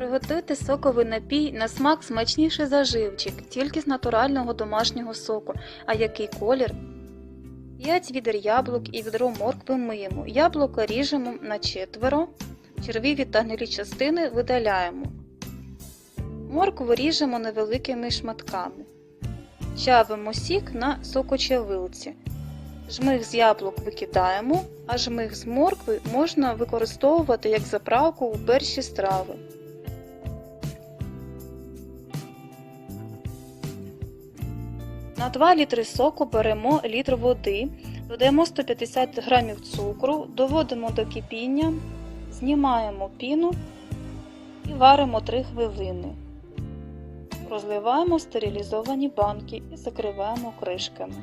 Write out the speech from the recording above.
Приготуйте соковий напій на смак смачніше за живчик, тільки з натурального домашнього соку. А який колір? 5 відер яблук і відро моркви миємо. Яблука ріжемо на четверо, червиві та гнилі частини видаляємо. Моркву ріжемо невеликими шматками. Чавимо сік на сокочавилці. Жмих з яблук викидаємо, а жмих з моркви можна використовувати як заправку у перші страви. На 2 літри соку беремо літр води, додаємо 150 г цукру, доводимо до кипіння, знімаємо піну і варимо 3 хвилини. Розливаємо стерилізовані банки і закриваємо кришками.